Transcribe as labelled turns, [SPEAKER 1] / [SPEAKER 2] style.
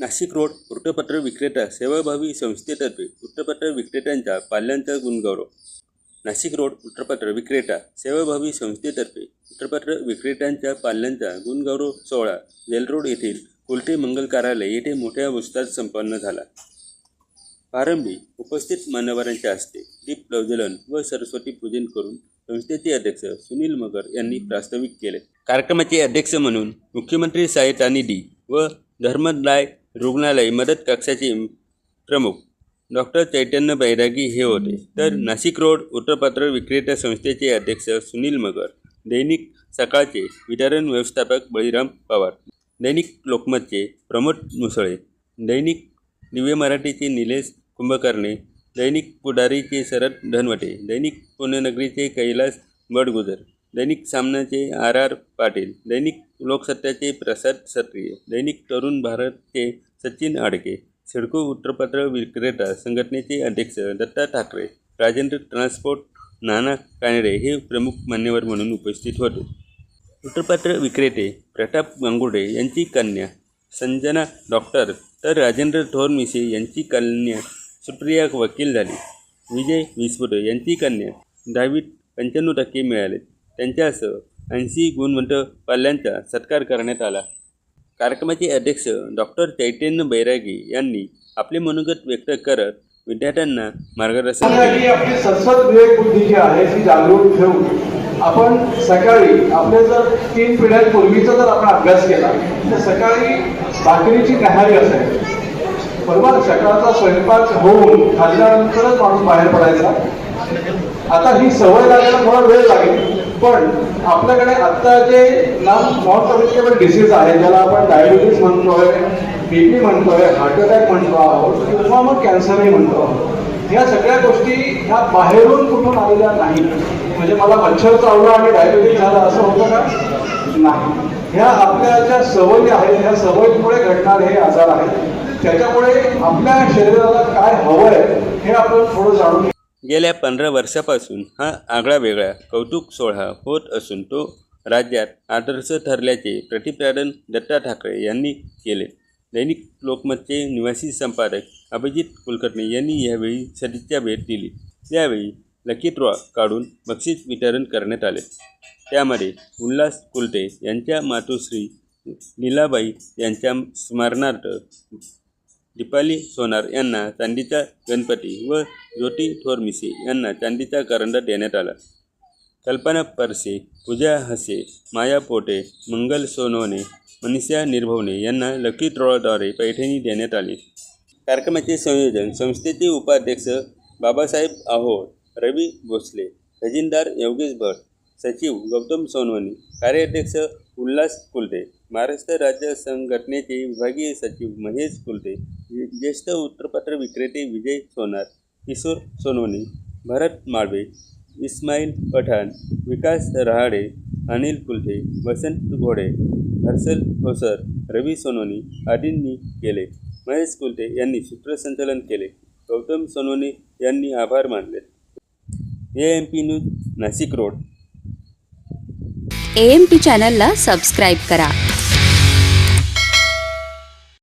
[SPEAKER 1] Nashik road वृत्तपत्र विक्रेता सेवाभावी संस्थेतर्फे वृत्तपत्र विक्रेत्यांच्या पाल्यांचा गुणगौरव. नाशिक रोड वृत्तपत्र विक्रेता सेवाभावी संस्थेतर्फे वृत्तपत्र विक्रेत्यांच्या पाल्यांचा गुणगौरव सोहळा जेलरोड येथील कुलटे मंगल कार्यालय येथे मोठ्या उत्साहात संपन्न झाला. प्रारंभी उपस्थित मान्यवरांच्या हस्ते दीप प्रज्वलन व सरस्वती पूजन करून संस्थेचे अध्यक्ष सुनील मगर यांनी प्रास्ताविक केले. कार्यक्रमाचे अध्यक्ष म्हणून मुख्यमंत्री सहायता निधी व धर्मदाय रुग्णालय मदत कक्षाचे प्रमुख डॉक्टर चैतन्य बैरागी हे होते. तर नाशिक रोड वृत्तपत्र विक्रेता संस्थेचे अध्यक्ष सुनील मगर दैनिक सकाळचे वितरण व्यवस्थापक बळीराम पवार दैनिक लोकमतचे प्रमोद मुसळे दैनिक दिव्य मराठीचे निलेश कुंभकर्णे दैनिक पुढारीचे शरद धनवटे दैनिक पुण्यनगरीचे कैलास बडगुजर दैनिक सामनाचे आर आर पाटील दैनिक लोकसत्याचे प्रसाद सत्रिय दैनिक तरुण भारतचे सचिन आडके सिडको वृत्तपत्र विक्रेता संघटनेचे अध्यक्ष दत्ता ठाकरे राजेंद्र ट्रान्सपोर्ट नाना कानडे हे प्रमुख मान्यवर म्हणून उपस्थित होते. वृत्तपत्र विक्रेते प्रताप गांगुडे यांची कन्या संजना डॉक्टर तर राजेंद्र थोरमिसे यांची कन्या सुप्रिया वकील झाली. विजय विस्फुटे यांची कन्या दहावीत पंच्याण्णव टक्के मिळाले. त्यांच्यासह ऐंशी गुणवंत पाल्यांचा सत्कार करण्यात आला. कार्यक्रमाचे अध्यक्ष डॉक्टर चैतन्य बैरागी यांनी आपले मनोगत व्यक्त करत विद्यार्थ्यांना मार्गदर्शन
[SPEAKER 2] आपली सस्वत विवेक बुद्धी जी आहे ती जागृत ठेवून आपण सकाळी आपल्या जर तीन पिढ्यांपूर्वीचा जर आपण अभ्यास केला तर सकाळी भाकरीची न्याहारी असायची बरोबर सकाळचा स्वयंपाक होऊन खाल्ल्यानंतरच माणूस बाहेर पडायचा. आता ही सवय लागायला थोडा वेळ लागेल. पण आपल्याकडे आत्ता जे नाम नॉन कम्युनिकेबल डिसीज आहे ज्याला आपण डायबिटीज म्हणतोय बीपी म्हणतोय हार्ट अटॅक म्हणतो आहोत किंवा मग कॅन्सरही म्हणतो आहोत. ह्या सगळ्या गोष्टी ह्या बाहेरून कुठून आलेल्या नाही म्हणजे मला मच्छर चावला आणि डायबिटीज झाला असं होतं का? नाही. ह्या आपल्या ज्या सवयी आहेत ह्या सवयीमुळे घडणारे हे आजार आहेत. त्याच्यामुळे आपल्या शरीराला काय हवंय हे आपण थोडं जाणून
[SPEAKER 1] गेल्या पंधरा वर्षापासून हा आगळा वेगळा कौतुक सोहळा होत असून तो राज्यात आदर्श ठरल्याचे प्रतिपादन दत्ता ठाकरे यांनी केले. दैनिक लोकमतचे निवासी संपादक अभिजित कुलकर्णी यांनी यावेळी सदिच्छा भेट दिली. यावेळी लकी ड्रॉ काढून बक्षीस वितरण करण्यात आले. त्यामध्ये उल्हास कुलटे यांच्या मातोश्री लीलाबाई यांच्या स्मरणार्थ दीपाली सोनार यांना चांदीचा गणपती व ज्योती थोरमिसे यांना चांदीचा करंडा देण्यात आला. कल्पना परसे पूजा हसे माया पोटे मंगल सोनवणे मनीषा निर्भवणे यांना लकी ट्रॉलद्वारे पैठणी देण्यात आली. कार्यक्रमाचे संयोजन संस्थेचे उपाध्यक्ष बाबासाहेब आहोर रवी भोसले खजिनदार योगेश भट सचिव गौतम सोनवणी कार्याध्यक्ष उल्हास कुलदे महाराष्ट्र राज्य संघटनेचे विभागीय सचिव महेश कुलते ज्येष्ठ वृत्तपत्र विक्रेते विजय सोनार किशोर सोनवणे भरत माळवे इस्माईल पठाण विकास रहाडे अनिल कुलटे वसंत घोडे हर्षल होसर रवी सोनोनी आदींनी केले. महेश कुलते यांनी सूत्रसंचलन केले. गौतम सोनवणे यांनी आभार मानले. A M P news Nashik road.
[SPEAKER 3] A M P चॅनलला सबस्क्राईब करा.